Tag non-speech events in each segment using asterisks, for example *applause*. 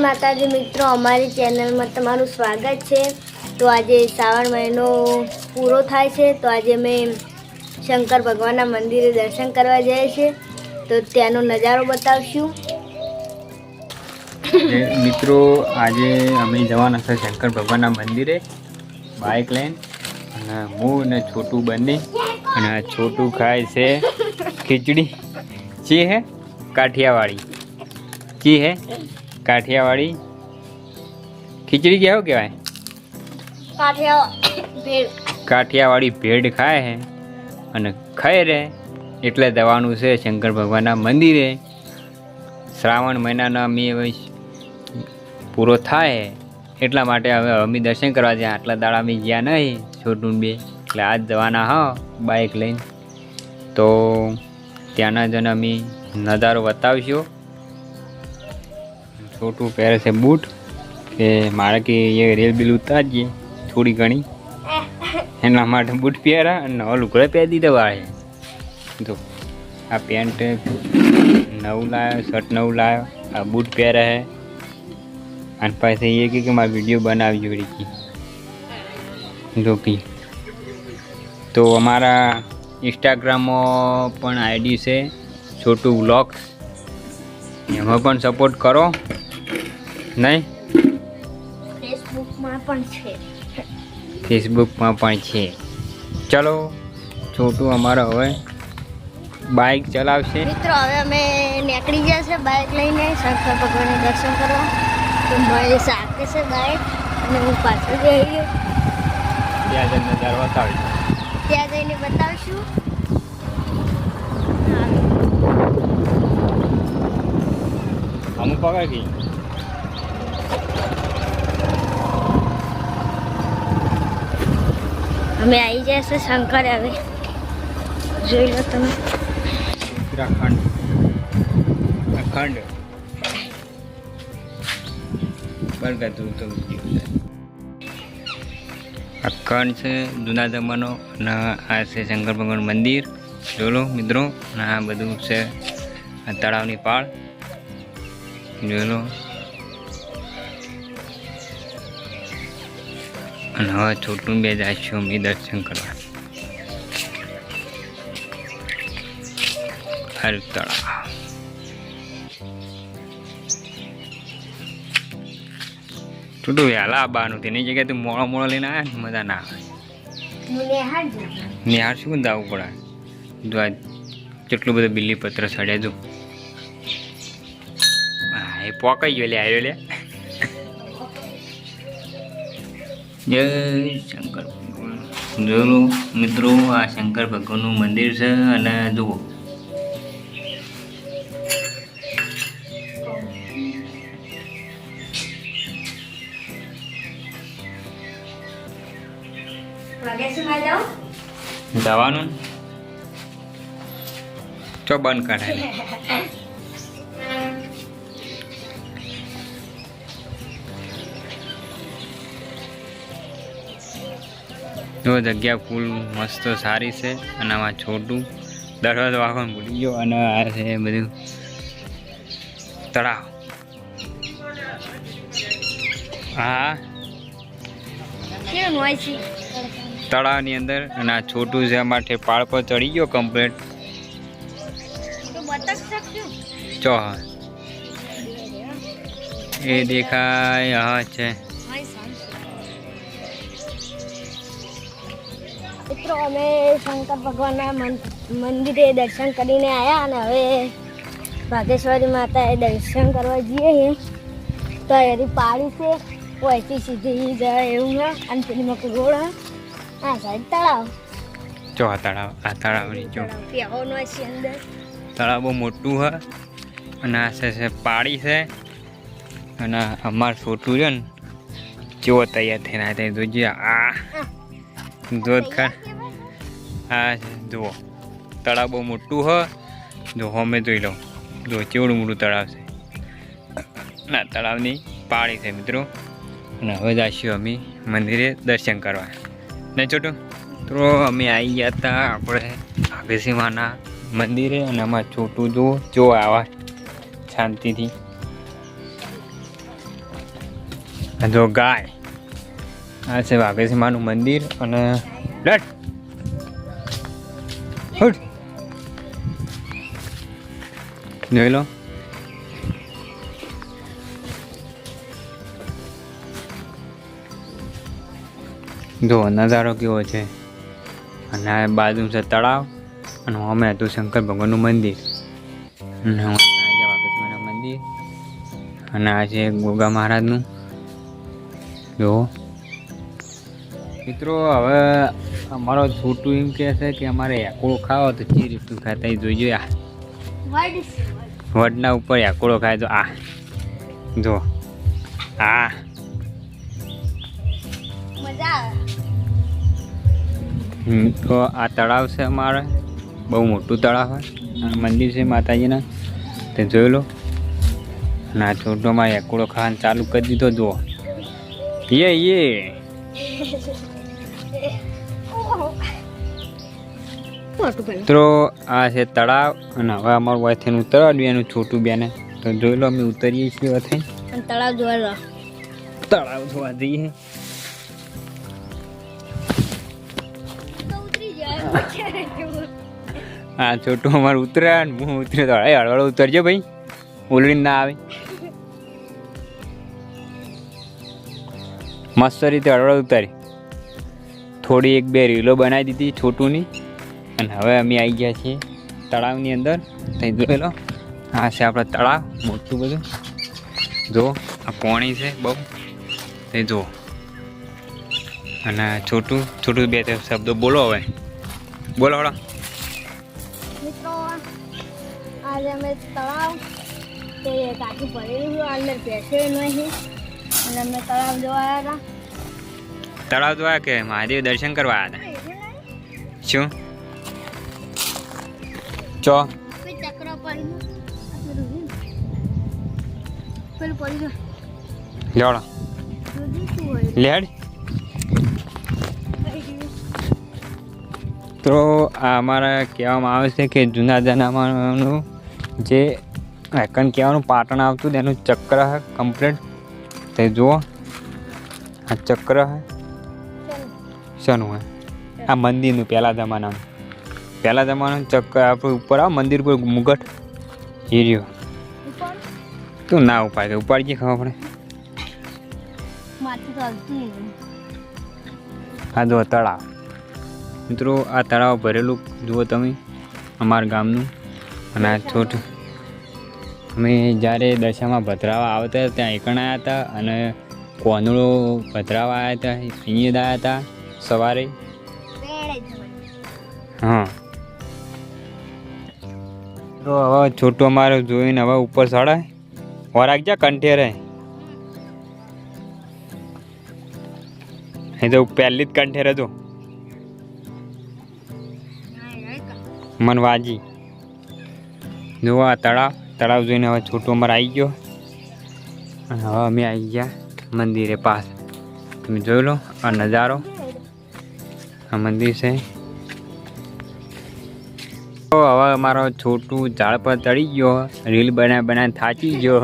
માતાજી મિત્રો, અમારી ચેનલમાં તમારું સ્વાગત છે. તો આજે શ્રાવણ મહિનો પૂરો થાય છે. તો આજે અમે શંકર ભગવાનના મંદિરે દર્શન કરવા જઈએ છીએ. તો ત્યાંનો નજારો બતાવશું. મિત્રો, આજે અમે જવાના છે શંકર ભગવાનના મંદિરે બાઇક લઈને. અને હું અને છોટું બંને. અને છોટું ખાય છે ખીચડી. ચી હે, કાઠિયાવાડી. ચી હે. કાઠિયાવાડી? ખીચડી કેવું કહેવાય? કાઠિયાવાડી ભેડ ખાય હે અને ખાઈ રહે. એટલે દવાનું છે શંકર ભગવાનના મંદિરે. શ્રાવણ મહિનાના અમે હવે પૂરો થાય એટલા માટે હવે અમે દર્શન કરવા જ્યાં આટલા દાડા અમે ગયા નહીં છોટું બે. એટલે આજ જવાના હા બાઇક લઈને. તો ત્યાંના જન અમે નજારો બતાવશું. છોટું પહેરે છે બૂટ, કે મારે કે એ રેલ બિલ ઉતારીએ થોડી ઘણી. એના માટે બૂટ પહેરા અને નવા લુગડા પહેરી દીધા વાળે જો, આ પેન્ટ નવું લાવ્યો શર્ટ નવું લાવ્યો આ બૂટ પહેરે હે. અને પાછી એ કે મારે વીડિયો બનાવી જોડી જો કે, તો અમારા ઇન્સ્ટાગ્રામમાં પણ આઈડી છે, છોટું વ્લોગ્સ. એમાં પણ સપોર્ટ કરો. નહીં? ફેસબુકમાં પણ છે. ફેસબુકમાં પણ છે. ચલો છોટું અમારો હવે બાઇક ચલાવશે. મિત્રો હવે અમે નીકળી ગયા છે બાઇક લઈને. શંકર ભગવાનને દર્શન કરવા. તો મારી સાથે છે બાઇક અને હું પાછળ જઈ રહ્યો ત્યાં જઈને નજારો બતાવીશ ત્યાં જઈને બતાવશું. અમુક પગાર ગઈ અમે આવી જાય છે શંકર હવે. જોઈ લો તમે. ઉત્તરાખંડ. અખંડ અખંડ છે. જૂના જમાનો અને આ છે શંકર ભગવાન મંદિર. જોલો મિત્રો, અને આ બધું છે તળાવની પાળ. જોલો અને હવે છોટું બે જઈશું અમે દર્શન કરવા. હર તળાવ. છોટું વહેલા આવવાનું તેની જગ્યાએ તું મોડા મોડો લઈને આવ્યા ને મજા ના આવે. નિહાર શું દાવું પડે? જો આ કેટલું બધું બિલ્લી પત્ર સડે જો હા એ પોકાઈ ગયો લે આવ્યો લે. જય શંકર ભગવાન. જોયું મિત્રો આ શંકર ભગવાનનું મંદિર છે અને જુઓ. જવાનું? ચો બંધ કરાય જો જગ્યા ફૂલ મસ્ત સારી છે અને આમાં છોટું દરવાજો વાગવાનું ભૂલી ગયો અને આ છે બધું તળાવ. હા. તળાવની અંદર અને આ છોટું છે માટે પાળ પર ચડી ગયો કમ્પ્લેટ ચો એ દેખાય હા છે. મિત્રો અમે શંકર ભગવાનના મંદિરે દર્શન કરીને આવ્યા અને હવે ભાગેશ્વરી માતાએ દર્શન કરવા જઈએ તો એની પાડી છે વહેતી સીધી જાય એવું છે અને પેલીમાં ગોળ હા. આ સાઈડ તળાવ. ચો આ તળાવ આ તળાવની જો. તળાવ પીવાનો છે અંદર. તળાવ બહુ મોટું હ અને આ છે પાડી છે. અને અમાર છોટું છે ને જો તૈયાર થઈને આ જોજે આ. જોત ખા આ જુઓ. તળાવ બહુ મોટું હ. જો, હોમે જોઈ લઉં. જો, ચેવડું મોટું તળાવ છે. ના, તળાવની પાળી છે, મિત્રો. અને હવે જઈશું અમે મંદિરે દર્શન કરવા. ને છોટું? તો અમે આવી ગયા હતા આપણે આગેસી માના મંદિરે અને અમારે છોટું જો જો આવા શાંતિથી. જો ગાય. આ છે વાઘેસી માનું મંદિર અને લટ હુટ. જોઈ લો. જો, નજારો કેવો છે. અને આ બાજુ છે તળાવ, અને અમે હતું શંકર ભગવાનનું મંદિર. અને વાઘેશ્વરનું મંદિર. અને આ છે ગોગા મહારાજનું. જો. મિત્રો, હવે અમારો છોટું એમ કહે છે કે અમારે એકોળો ખાવો તો ચી રીતનું ખાતા જોઈજો આ. વડના ઉપર એકોળો ખાય તો આ. જો. આ. તો આ તળાવ છે અમારે. બહુ મોટું તળાવ હોય. મંદિર છે માતાજીના. તે જોઈ લો. અને આ છોટો મારે એકોળો ખાવાનું ચાલુ કરી દીધો જુઓ. યે યે. *laughs* મિત્રો આ છે તળાવ અને હવે અમારું ઉતરવા દઉં એનું છોટું બેને. તો જોઈ લો અમે ઉતરીએ છીએ હવે તળાવ જોવા લો તળાવ જોવા જઈએ. હા આ છોટું અમારું ઉતર્યા ને હું ઉતર્યો તો હળે હળવળ ઉતરજો ભાઈ. ઓલડી ના આવે. મસ્ત રીતે હળવળ ઉતારી. થોડી એક બે રીલો બનાવી દીધી છોટુની. અને હવે અમે આવી ગયા છીએ તળાવની અંદર. ત્યાં જોઈ લો. આ છે આપણા તળાવ, મોટું બધું. જો, આ પોણી છે બહુ. તે જુઓ અને છોટું છોટું બે ત્રણ શબ્દો બોલો હવે. બોલો હળો. અમે તળાવ તે કાચું ભરેલું અંદર બેસે નહીં. અને અમે તળાવ જોવા આવ્યા તળાવ જોવા કે મહાદેવ દર્શન કરવા આવ્યા શું? ચો. લેવડો. લેડ. તો આ અમારા કહેવામાં આવે છે કે જૂના જમાનાનું જે એકન કહેવાનું પાટણ આવતું તેનું ચક્ર કમ્પ્લીટ તે જુઓ. આ ચક્ર હે. શાનું હે આ મંદિરનું પહેલાં જમાનાનું. પહેલાં જમાનાનું ચક્કર આપણું ઉપર આવો મંદિર પર મુગટ. હીર્યો તું ના ઉપાડ? ઉપાડી ખબર પડે? આ જો તળાવ. મિત્રો આ તળાવ ભરેલું જુઓ તમે અમારા ગામનું. અને આ છોટ અમે જ્યારે દશામાં ભદ્રાવા આવતા ત્યાં એકણા હતા અને કોનળો ભદ્રાવા આવ્યા હતા અહીંયા આવ્યા હતા. સવારે? હા. તો હવે છોટું અમારે જોઈને હવે ઉપર ચડાય વરાગ જા કંઠે રહે એ તો પહેલી જ કંઠે રહેતો મનવાજી જો આ તળાવ તળાવ જોઈને હવે છોટું અમારે આવી ગયો. અને હવે અમે આવી ગયા મંદિરે પાસ તમે જોઈ લો આ નજારો. આ મંદિર છે. તો હવે અમારો છોટું ઝાડ પર ચડી ગયો. રીલ બનાવી બનાવી થાચી ગયો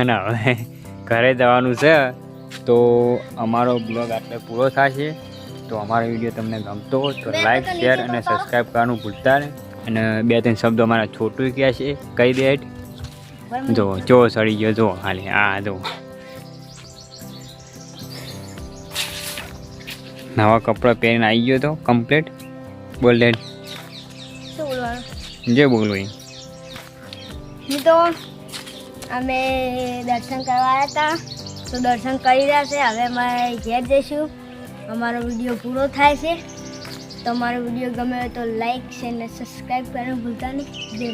અને હવે ઘરે જવાનું છે. તો અમારો બ્લોગ આટલે પૂરો થશે. તો અમારો વીડિયો તમને ગમતો તો લાઈક શેર અને સબસ્ક્રાઈબ કરવાનું ભૂલતા નહીં. અને બે ત્રણ શબ્દો અમારા છોટું કહે છે. કઈ દેટ જો જો સડી ગયો. જો હાલે. આ જો. નવા કપડાં પહેરીને આવી ગયો તો કમ્પ્લીટ બોલ ડેડ. જે બોલવું તો અમે દર્શન કરવા આવ્યા હતા તો દર્શન કરી રહ્યા છે. હવે અમે ઘેર જઈશું. અમારો વીડિયો પૂરો થાય છે. તો અમારો વીડિયો ગમે તો લાઈક છે અને સબસ્ક્રાઈબ કરવાનું ભૂલતા નહીં. જય.